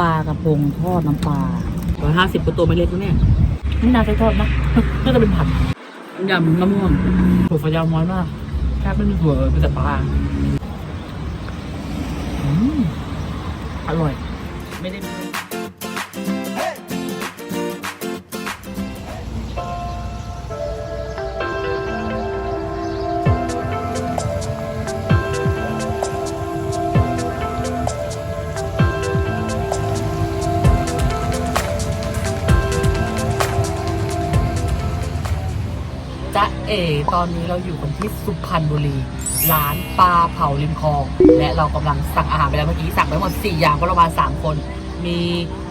ปลากระพงทอดน้ำปลาร้อยห้าสิบตัวไม่เล็กนะเนี่ยนี่นาใช้ทอดนะน่าจะเป็นผัดยำมะม่วงถั่วฝักยาวน้อยมากแทบไม่มีถั่วเลยเป็นแต่ปลาอืมอร่อย ไม่ได้ ตอนนี้เราอยู่กันที่สุพรรณบุรี ร้านปลาเผาริมคลอง และเรากำลังสั่งอาหารไปแล้วเมื่อกี้สั่งไปทั้งหมด 4 อย่างก็ประมาณ 3 คน มี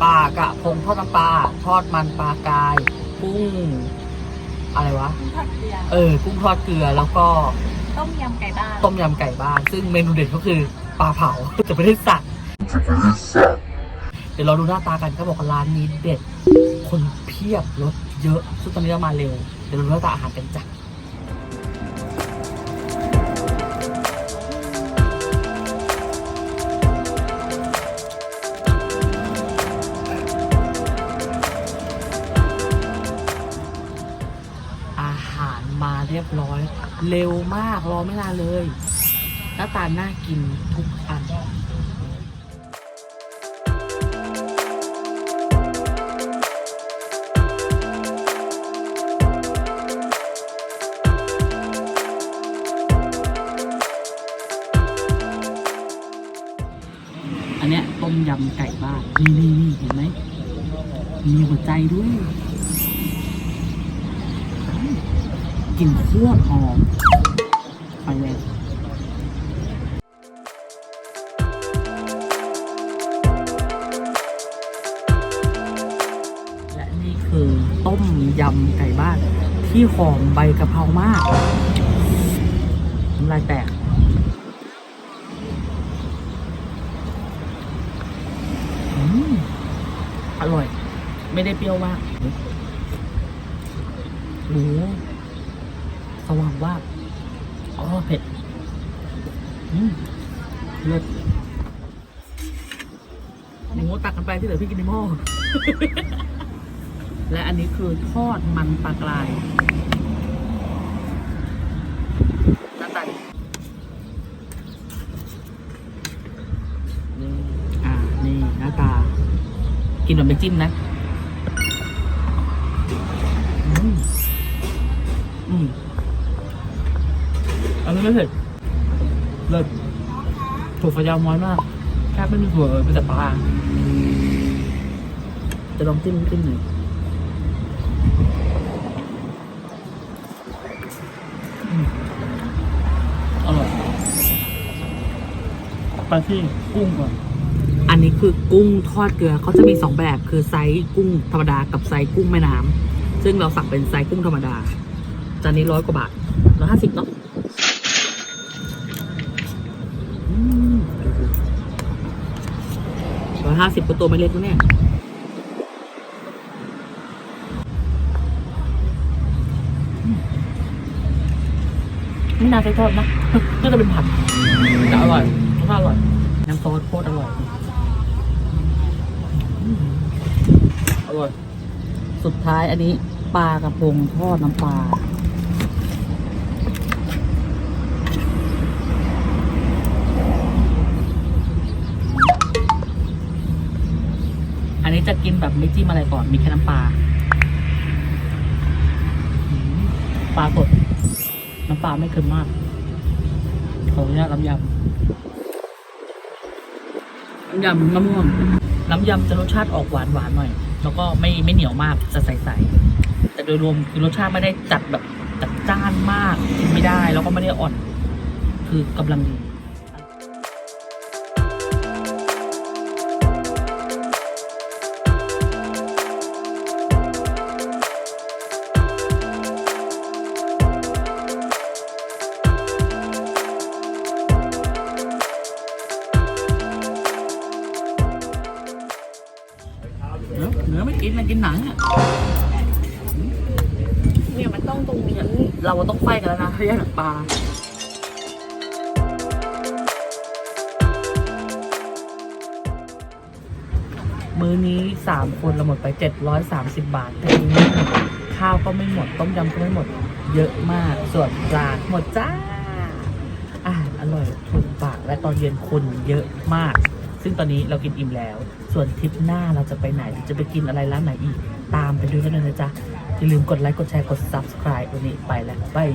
ปลากระพงทอดน้ำปลาทอดมันปลากายกุ้งอะไรวะ ผัดเกลือเออ กุ้งทอดเกลือแล้วก็ต้มยำไก่บ้านต้มยำไก่บ้าน ซึ่งเมนูเด็ดก็คือปลาเผา จะไม่ได้สั่งเดี๋ยวเราดูหน้าตากันก็บอกว่าร้านนี้เด็ด คนเพียบรถเยอะซึ่งตอนนี้เรามาเร็ว เดี๋ยวเราดูหน้าตาอาหารกันจ้ะ เร็วมากรอไม่นานเลยหน้าตาน่ากินทุกอันอันเนี้ยต้มยำไก่บ้านนี่นี่นี่เห็นไหมมีหัวใจด้วย กลิ่นโคตรหอมไปเลยและนี่คือต้มยำไก่บ้าน ที่หอมใบกะเพรามากน้ำลายแตกอืมอร่อย ไม่ได้เปรี้ยวมากหมู สว่างว่าอ๋อเผ็ดอืมเลิศหมูตักกันไปที่เหลือพี่กินในหม้อและอันนี้คือทอดมันปลากรายหน้าตาดีอ่า นี่หน้าตา กินแบบไม่จิ้มนะ ไม่เผ็ดเลิศถั่วฝักยาวน้อยมากแทบไม่มีถั่วเลยเป็นแต่ปลาจะลองจิ้มจิ้มหน่อยอืมอร่อยไปที่กุ้งก่อน อันนี้คือกุ้งทอดเกลือเขาจะมีสองแบบคือไซส์กุ้งธรรมดากับไซส์กุ้งแม่น้ำซึ่งเราสั่งเป็นไซส์กุ้งธรรมดาจานนี้ร้อยกว่าบาทร้อยห้าสิบเนาะ ร้อยห้าสิบตัวไม่เล็กนะเนี่ยนี่นาใช้ทอดนะน่าจะเป็นผัดแต่อร่อยรสชาติอร่อย น้ำซอสโคตรอร่อยอืมอร่อย สุดท้ายอันนี้ปลากระพงทอดน้ำปลา อันนี้จะกิน แบบไม่จิ้มอะไรก่อน มีแค่น้ำปลาปลาสดน้ำปลาไม่เค็มมากขออนุญาตน้ำยำน้ำยำมะม่วงน้ำยำจะรสชาติออกหวานหวานหน่อย แล้วก็ไม่ไม่เหนียวมากจะใสๆแต่โดยรวมคือรสชาติไม่ได้จัดแบบจัดจ้านมากกินไม่ได้ แล้วก็ไม่ได้อ่อน คือกำลังดี เนื้อเนื้อไม่กินนะกินหนังอะเนี่ยมันต้องตรงนี้เราต้องไฟกันแล้วนะเรียกหนังปลามื้อนี้สามคนเราหมดไป 730 บาทแต่มื้อนี้ข้าวก็ไม่หมด ต้มยำก็ไม่หมด เยอะมาก ส่วนปลาหมดจ้าอาหารอร่อยถูกปากและตอนเย็นคนเยอะมาก ซึ่งตอนนี้เรากินอิ่มแล้ว ส่วนทริปหน้าเราจะไปไหนหรือจะไปกินอะไรร้านไหนอีก ตามไปดูกันเลยนะจ๊ะอย่าลืมกดไลค์กดแชร์กด subscribe วันนี้ไปแล้วบาย